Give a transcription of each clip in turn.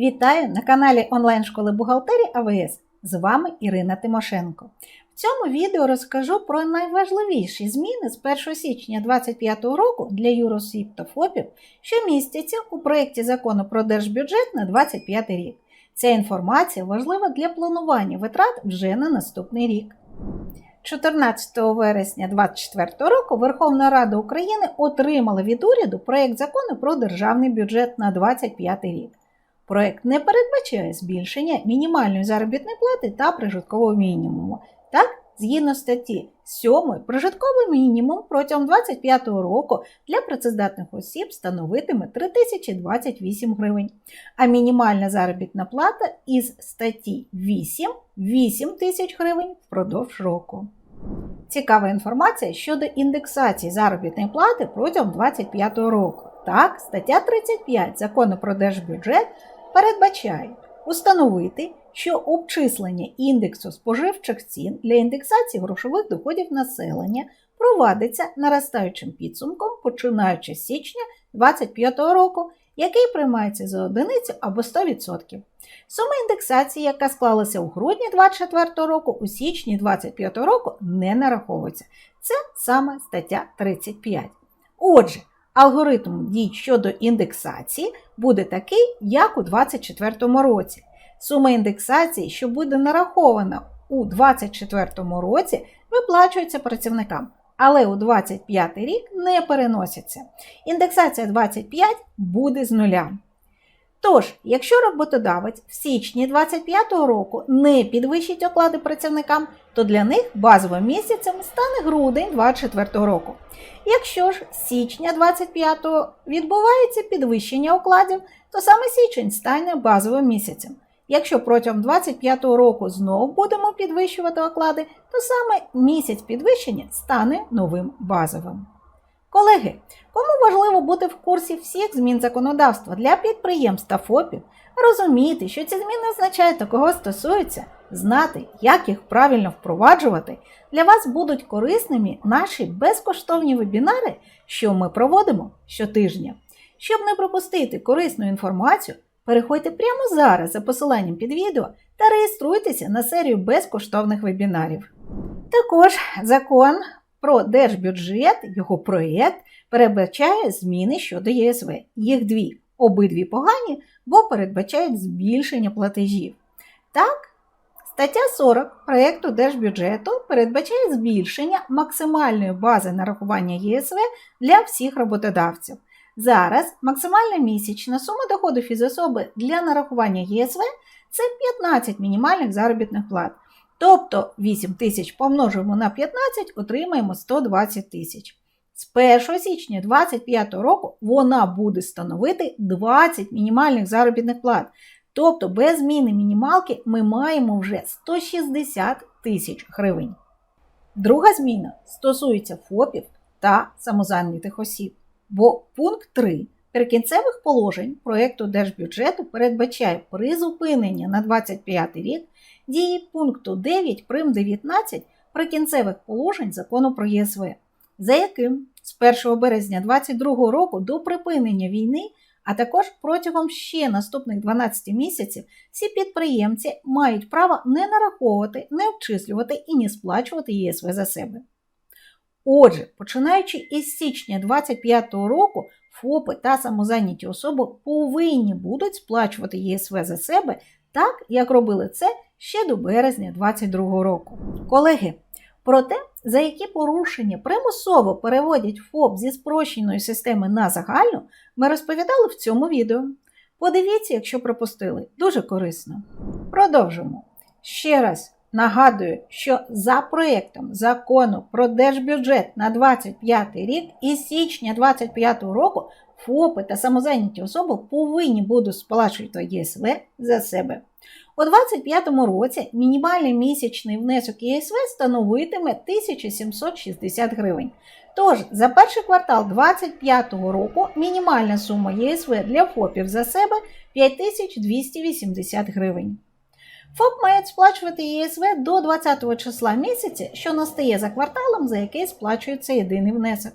Вітаю на каналі онлайн-школи бухгалтерії АВС. З вами Ірина Тимошенко. В цьому відео розкажу про найважливіші зміни з 1 січня 2025 року для юросіб та ФОПів, що містяться у проєкті закону про держбюджет на 2025 рік. Ця інформація важлива для планування витрат вже на наступний рік. 14 вересня 2024 року Верховна Рада України отримала від уряду проєкт закону про державний бюджет на 2025 рік. Проєкт не передбачає збільшення мінімальної заробітної плати та прожиткового мінімуму. Так, згідно статті 7, прожитковий мінімум протягом 2025 року для працездатних осіб становитиме 3028 гривень, а мінімальна заробітна плата із статті 8 8 тисяч гривень впродовж року. Цікава інформація щодо індексації заробітної плати протягом 2025 року. Так, стаття 35 закону про держбюджет передбачає установити, що обчислення індексу споживчих цін для індексації грошових доходів населення провадиться наростаючим підсумком, починаючи з січня 2025 року, який приймається за одиницю або 100%. Сума індексації, яка склалася у грудні 2024 року, у січні 2025 року не нараховується. Це саме стаття 35. Отже, алгоритм дій щодо індексації буде такий, як у 2024 році. Сума індексації, що буде нарахована у 2024 році, виплачується працівникам, але у 2025 рік не переноситься. Індексація 25 буде з нуля. Тож, якщо роботодавець в січні 2025 року не підвищить оклади працівникам, то для них базовим місяцем стане грудень 2024 року. Якщо ж з січня 2025 відбувається підвищення окладів, то саме січень стане базовим місяцем. Якщо протягом 2025 року знову будемо підвищувати оклади, то саме місяць підвищення стане новим базовим. Колеги, кому важливо бути в курсі всіх змін законодавства для підприємств та ФОПів, розуміти, що ці зміни означають та кого стосуються, знати, як їх правильно впроваджувати, для вас будуть корисними наші безкоштовні вебінари, що ми проводимо щотижня. Щоб не пропустити корисну інформацію, переходьте прямо зараз за посиланням під відео та реєструйтеся на серію безкоштовних вебінарів. Також закон про держбюджет, його проєкт передбачає зміни щодо ЄСВ. Їх дві. Обидві погані, бо передбачають збільшення платежів. Так, стаття 40 проєкту держбюджету передбачає збільшення максимальної бази нарахування ЄСВ для всіх роботодавців. Зараз максимальна місячна сума доходу фізособи для нарахування ЄСВ це 15 мінімальних заробітних плат. Тобто 8 тисяч помножимо на 15, отримаємо 120 тисяч. З 1 січня 2025 року вона буде становити 20 мінімальних заробітних плат. Тобто без зміни мінімалки ми маємо вже 160 тисяч гривень. Друга зміна стосується ФОПів та самозайнятих осіб. Бо пункт 3 прикінцевих положень проєкту держбюджету передбачає призупинення на 2025 рік дії пункту 9 прим 19 прикінцевих положень закону про ЄСВ, за яким з 1 березня 2022 року до припинення війни, а також протягом ще наступних 12 місяців, всі підприємці мають право не нараховувати, не обчислювати і не сплачувати ЄСВ за себе. Отже, починаючи із січня 2025 року, ФОПи та самозайняті особи повинні будуть сплачувати ЄСВ за себе так, як робили це ще до березня 2022 року. Колеги, про те, за які порушення примусово переводять ФОП зі спрощеної системи на загальну, ми розповідали в цьому відео. Подивіться, якщо пропустили, дуже корисно. Продовжимо. Ще раз нагадую, що за проєктом закону про держбюджет на 2025 рік із січня 2025 року ФОПи та самозайняті особи повинні будуть сплачувати ЄСВ за себе. У 2025 році мінімальний місячний внесок ЄСВ становитиме 1760 гривень. Тож, за перший квартал 2025 року мінімальна сума ЄСВ для ФОПів за себе 5280 гривень. ФОП мають сплачувати ЄСВ до 20 числа місяця, що настає за кварталом, за який сплачується єдиний внесок.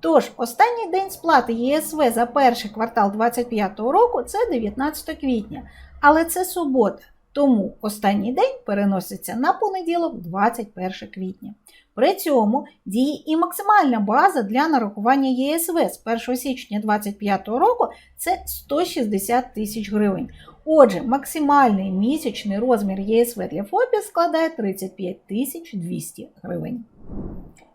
Тож, останній день сплати ЄСВ за перший квартал 2025 року це 19 квітня, але це субота, тому останній день переноситься на понеділок 21 квітня. При цьому діє і максимальна база для нарахування ЄСВ з 1 січня 2025 року це 160 тисяч гривень. Отже, максимальний місячний розмір ЄСВ для ФОПів складає 35 тисяч 200 гривень.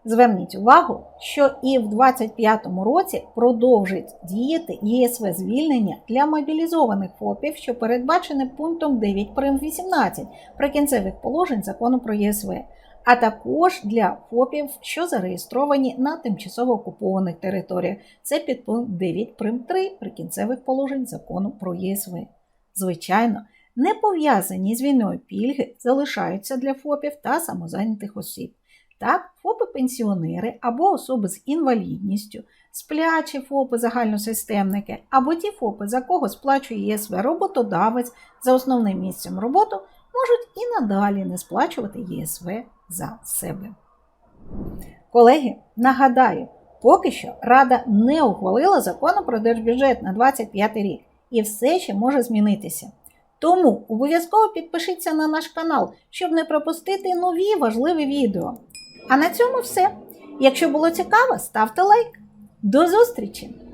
Зверніть увагу, що і в 2025 році продовжить діяти ЄСВ звільнення для мобілізованих ФОПів, що передбачене пунктом 9 прим 18 прикінцевих положень закону про ЄСВ, а також для ФОПів, що зареєстровані на тимчасово окупованих територіях. Це підпункт 9 прим 3 прикінцевих положень закону про ЄСВ. Звичайно, не пов'язані з війною пільги залишаються для ФОПів та самозайнятих осіб. Так, ФОПи-пенсіонери або особи з інвалідністю, сплячі ФОПи загальносистемники, або ті ФОПи, за кого сплачує ЄСВ роботодавець за основним місцем роботи, можуть і надалі не сплачувати ЄСВ за себе. Колеги, нагадаю, поки що Рада не ухвалила закону про держбюджет на 2025 рік, і все ще може змінитися. Тому обов'язково підпишіться на наш канал, щоб не пропустити нові важливі відео. А на цьому все. Якщо було цікаво, ставте лайк. До зустрічі!